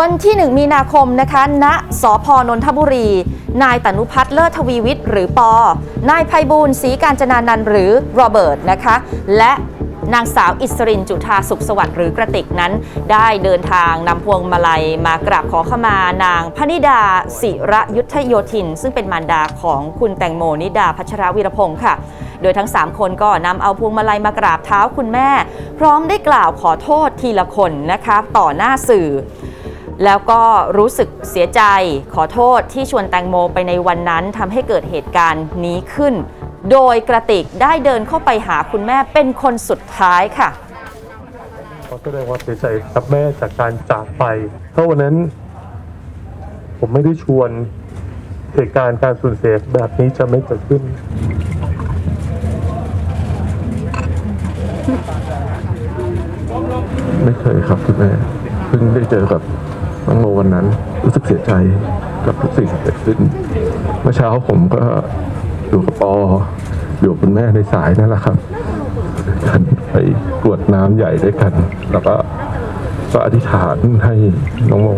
วันที่ 1 มีนาคมนะคะ ณ สพนนทบุรี นายตนุพัฒน์เลิศทวีวิทย์หรือปอ นายไพบูลย์ศรีการจนานันหรือโรเบิร์ตนะคะ และนางสาวอิสรินจุธาสุขสวัสดิ์หรือกระติกนั้น ได้เดินทางนำพวงมาลัยมากราบขอขมานางพนิดาศิระยุทธโยธิน ซึ่งเป็นมารดาของคุณแตงโมนิดาพัชรวีรพงศ์ค่ะ โดยทั้ง 3 คนก็นำเอาพวงมาลัยมากราบเท้าคุณแม่ พร้อมได้กล่าวขอโทษทีละคนนะคะ ต่อหน้าสื่อ แล้วก็รู้สึกเสียใจขอโทษที่ชวนแตงโมไปในวันนั้นทำให้เกิดเหตุการณ์นี้ขึ้น โดยกระติกได้เดินเข้าไปหาคุณแม่เป็นคนสุดท้ายค่ะขอแสดงความเสียใจกับแม่จากการจากไปเพราะวันนั้น ผมไม่ได้ชวนเหตุการณ์การสูญเสียแบบนี้จะไม่เกิดขึ้น ไม่เคยครับคุณแม่เพิ่งได้เจอกับ น้องโมวันนั้นรู้สึกเสียใจกับทุกสิ่งที่เกิดขึ้น เมื่อเช้าผมก็อยู่กับปออยู่กับคุณแม่ในสายนั่นแหละครับกันไปกรวดน้ำใหญ่ด้วยกัน แล้วก็ก็อธิษฐานให้น้องโม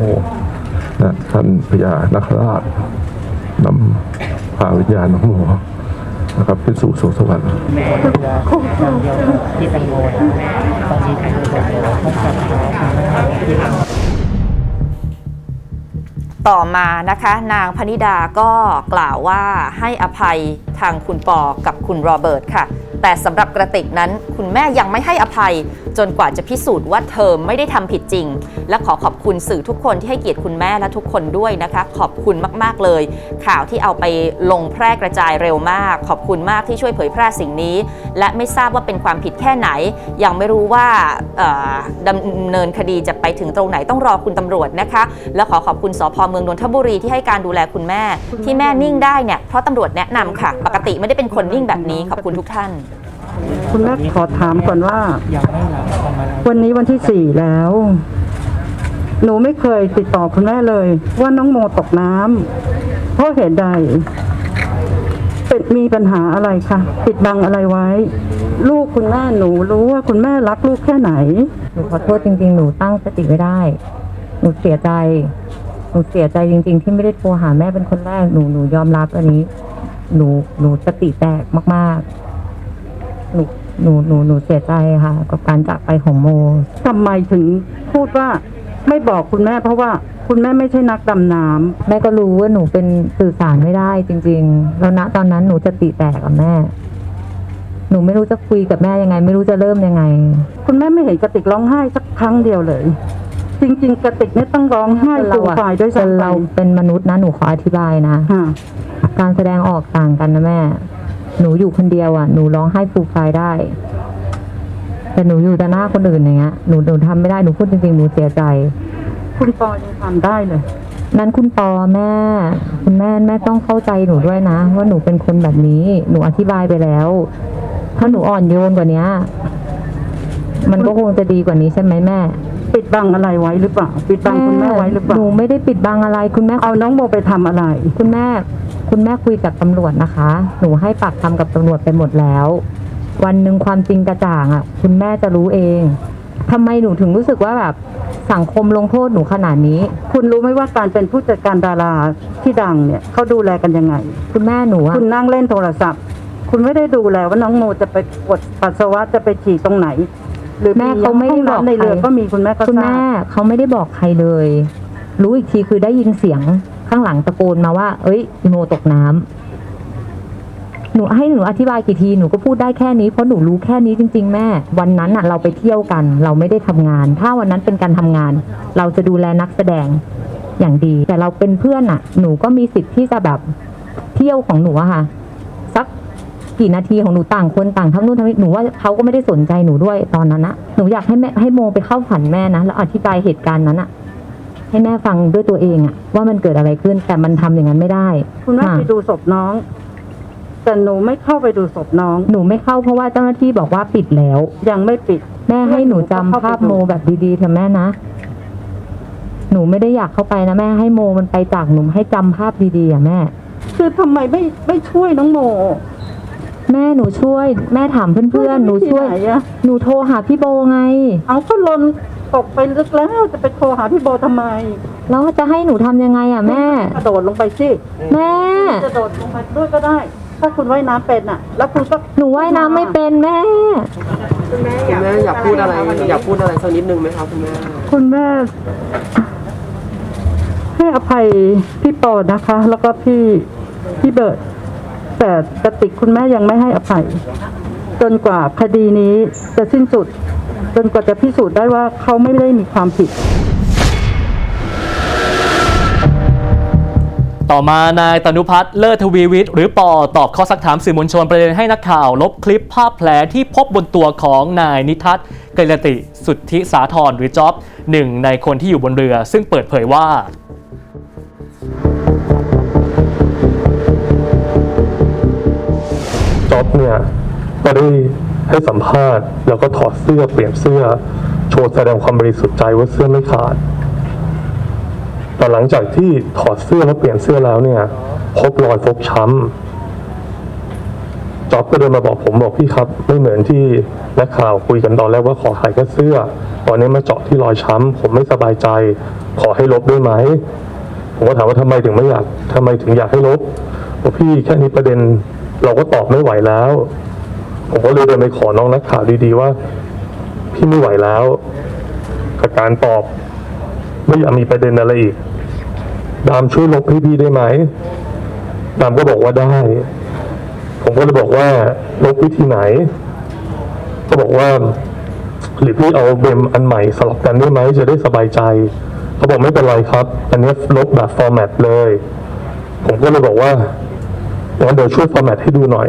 นะท่านพญานาคราชนำพาวิญญาณน้องโมนะครับขึ้นสู่สวงสวรรค์ที่แตงโมนะตอนนี้ทางโรงพยาบาลต้องการที่ทำ ต่อมานะคะ นางพนิดาก็กล่าวว่าให้อภัยทางคุณปอกับคุณโรเบิร์ตค่ะ แต่สำหรับกระติกนั้น คุณแม่ยังไม่ให้อภัย จนกว่าจะพิสูจน์ว่าเธอไม่ได้ทำผิดจริง และขอขอบคุณสื่อทุกคนที่ให้เกียรติคุณแม่และทุกคนด้วยนะคะ ขอบคุณมากๆเลย ข่าวที่เอาไปลงแพร่กระจายเร็วมาก ขอบคุณมากที่ช่วยเผยแพร่สิ่งนี้ และไม่ทราบว่าเป็นความผิดแค่ไหน ยังไม่รู้ว่าดำเนินคดีจะไปถึงตรงไหนต้องรอคุณตำรวจนะคะ และขอขอบคุณสพเมืองนนทบุรีที่ให้การดูแลคุณแม่ ที่แม่นิ่งได้เนี่ยเพราะตำรวจแนะนำค่ะ ปกติไม่ได้เป็นคนนิ่งแบบนี้ขอบคุณทุกท่าน คุณแม่ขอถามก่อนว่า ยังไม่รับทำอะไรวันนี้วันที่สี่แล้ว หนูไม่เคยติดต่อคุณแม่เลย ว่าน้องโมตกน้ำเพราะเหตุใด เป็นมีปัญหาอะไรคะปิดบังอะไรไว้ ลูกคุณแม่หนูรู้ว่าคุณแม่รักลูกแค่ไหน หนูขอโทษจริง ๆ หนูตั้งสติไม่ได้ หนูเสียใจ หนูเสียใจจริง ๆ ที่ไม่ได้โทรหาแม่เป็นคนแรก หนูหนูยอมรับอันนี้ หนูหนูสติแตกมาก ๆ หนูหนูหนูหนูเสียใจค่ะ กับการจากไปของโมทำไมถึงพูดว่าไม่บอกคุณแม่เพราะว่าคุณแม่ไม่ใช่นักดำน้ำแม่ก็รู้ว่าหนูเป็นสื่อสารไม่ได้จริง ๆ แล้วณตอนนั้นหนูสติแตกกับแม่ หนูไม่รู้จะคุยกับแม่ยังไง ไม่รู้จะเริ่มยังไงคุณแม่ไม่เห็นกระติกร้องไห้สักครั้งเดียวเลย จริง ๆกระติกเนี่ยต้องร้องไห้เราฟูมอะฟายด้วยจนซ้ำไปเราเป็นมนุษย์นะหนูขออธิบายนะ ค่ะการแสดงออกต่างกันนะแม่ หนูอยู่คนเดียวอะ หนูร้องไห้ฟูมฟายได้ แต่หนูอยู่ต่อหน้าคนอื่นอย่างเงี้ย หนูหนูทำไม่ได้ หนูพูดจริงๆ หนูเสียใจ คุณปอยังทำได้เลย นั้นคุณปอแม่ คุณแม่แม่ต้องเข้าใจหนูด้วยนะ ว่าหนูเป็นคนแบบนี้ หนูอธิบายไปแล้ว ถ้าหนูอ่อนโยนกว่าเนี้ย มันก็คงจะดีกว่านี้ใช่ไหมแม่ ปิดบังอะไรไว้หรือเปล่า ปิดบังคุณแม่ไว้หรือเปล่า หนูไม่ได้ปิดบังอะไร คุณแม่เอาน้องโมไปทำอะไร คุณแม่ คุณแม่คุยกับตำรวจนะคะ หนูให้ปากคำกับตำรวจไปหมดแล้ว วันหนึ่งความจริงกระจ่างอะ คุณแม่จะรู้เองทำไมหนูถึงรู้สึกว่าแบบสังคมลงโทษหนูขนาดนี้ คุณรู้ไหมว่าการเป็นผู้จัดการดาราที่ดังเนี่ยเขาดูแลกันยังไง คุณแม่หนูอะคุณนั่งเล่นโทรศัพท์ คุณไม่ได้ดูแลว่าน้องโมจะไปปวดปัสสาวะจะไปฉี่ตรงไหน หรือแม่เขาไม่ได้บอกห้งน้ำในเรือใครก็มีคุณแม่ก็คุณทราแม่บเขาไม่ได้บอกใครเลย รู้อีกทีคือได้ยินเสียง ข้างหลังตะโกนมาว่า เอ้ยอีโมตกน้ำหนูให้หนูอธิบายกี่ทีหนูก็พูดได้แค่นี้เพราะหนูรู้แค่นี้จริง ๆ แม่ วันนั้นอะเราไปเที่ยวกัน เราไม่ได้ทำงาน ถ้าวันนั้นเป็นการทำงาน เราจะดูแลนักแสดงอย่างดี แต่เราเป็นเพื่อนอะหนูก็มีสิทธิ์ที่จะแบบเที่ยวของหนูอะค่ะสักกี่นาทีของหนูต่างคนต่างทำนู่นทำนี่หนูว่าเขาก็ไม่ได้สนใจหนูด้วยตอนนั้นนะหนูอยากให้แม่ให้โมไปเข้าฝันแม่นะแล้วอธิบายเหตุการณ์นั้นอะ ให้แม่ฟังด้วยตัวเองอะว่ามันเกิดอะไรขึ้นแต่มันทำอย่างนั้นไม่ได้คุณแม่ค่ะ ไปดูศพน้อง แต่หนูไม่เข้าไปดูศพน้อง หนูไม่เข้าเพราะว่าเจ้าหน้าที่บอกว่าปิดแล้ว ยังไม่ปิด แม่ให้หนูจำภาพโมแบบดีๆเถอะแม่นะ หนูไม่ได้อยากเข้าไปนะแม่ให้โมมันไปจากหนูให้จำภาพดีๆอะแม่ คือทำไมไม่ไม่ช่วยน้องโมแม่หนูช่วย แม่ถามเพื่อนๆหนูช่วย ที่ไหนอะหนูโทรหาพี่โบไง เอาก็ลน ตกไปลึกแล้วจะไปโทรหาพี่โบทำไมแล้วจะให้หนูทำยังไงอะแม่ กระโดดลงไปสิแม่ กระโดดลงไปด้วยก็ได้ ถ้าคุณว่ายน้ำเป็นอะ แล้วคุณก็หนูว่ายน้ำไม่เป็นแม่ คุณแม่อยากพูดอะไรอยากพูดอะไรสักนิดนึงไหมคะคุณแม่คุณแม่ให้อภัยพี่ปอนะคะ แล้วก็พี่พี่เบิร์ดแต่กระติกคุณแม่ยังไม่ให้อภัย จนกว่าคดีนี้จะสิ้นสุด จนกว่าจะพิสูจน์ได้ว่าเขาไม่ได้มีความผิด ต่อมานายตนุพัฒน์เลิศทวีวิทย์หรือปอตอบข้อสักถามสื่อมวลชนประเด็นให้นักข่าวลบคลิปภาพแผลที่พบบนตัวของนายนิทัศน์กรติสุทธิสาธรหรือจ๊อบหนึ่งในคนที่อยู่บนเรือ ซึ่งเปิดเผยว่าจ็อบเนี่ย ก็ได้ให้สัมภาษณ์ แล้วก็ถอดเสื้อเปลี่ยนเสื้อ โชว์แสดงความบริสุทธิ์ใจว่าเสื้อไม่ขาดแต่หลังจากที่ถอดเสื้อแล้วเปลี่ยนเสื้อแล้วเนี่ยพบรอยฟกช้ำจ็อบก็เดินมาบอกผมบอกพี่ครับ ไม่เหมือนที่นักข่าวคุยกันตอนแรกว่าขอขายแค่เสื้อ ตอนนี้มาเจาะที่รอยช้ำผมไม่สบายใจ ขอให้ลบด้วยไหมผมก็ถามว่าทำไมถึงไม่อยากทำไมถึงอยากให้ลบบอกพี่แค่นี้ประเด็นเราก็ตอบไม่ไหวแล้ว ผมก็เลยเดินไปขอน้องนักข่าวดีๆว่า พี่ไม่ไหวแล้วกับการตอบ ไม่อยากมีประเด็นอะไรอีก ดามช่วยลบให้พี่ได้ไหม ดามก็บอกว่าได้ ผมก็เลยบอกว่าลบวิธีไหน ก็บอกว่าหรือพี่เอาเบมอันใหม่สลับกันได้ไหมจะได้สบายใจ เขาบอกไม่เป็นไรครับ อันนี้ลบแบบฟอร์แมตเลย ผมก็เลยบอกว่างั้นเดี๋ยวช่วยฟอร์แมตให้ดูหน่อย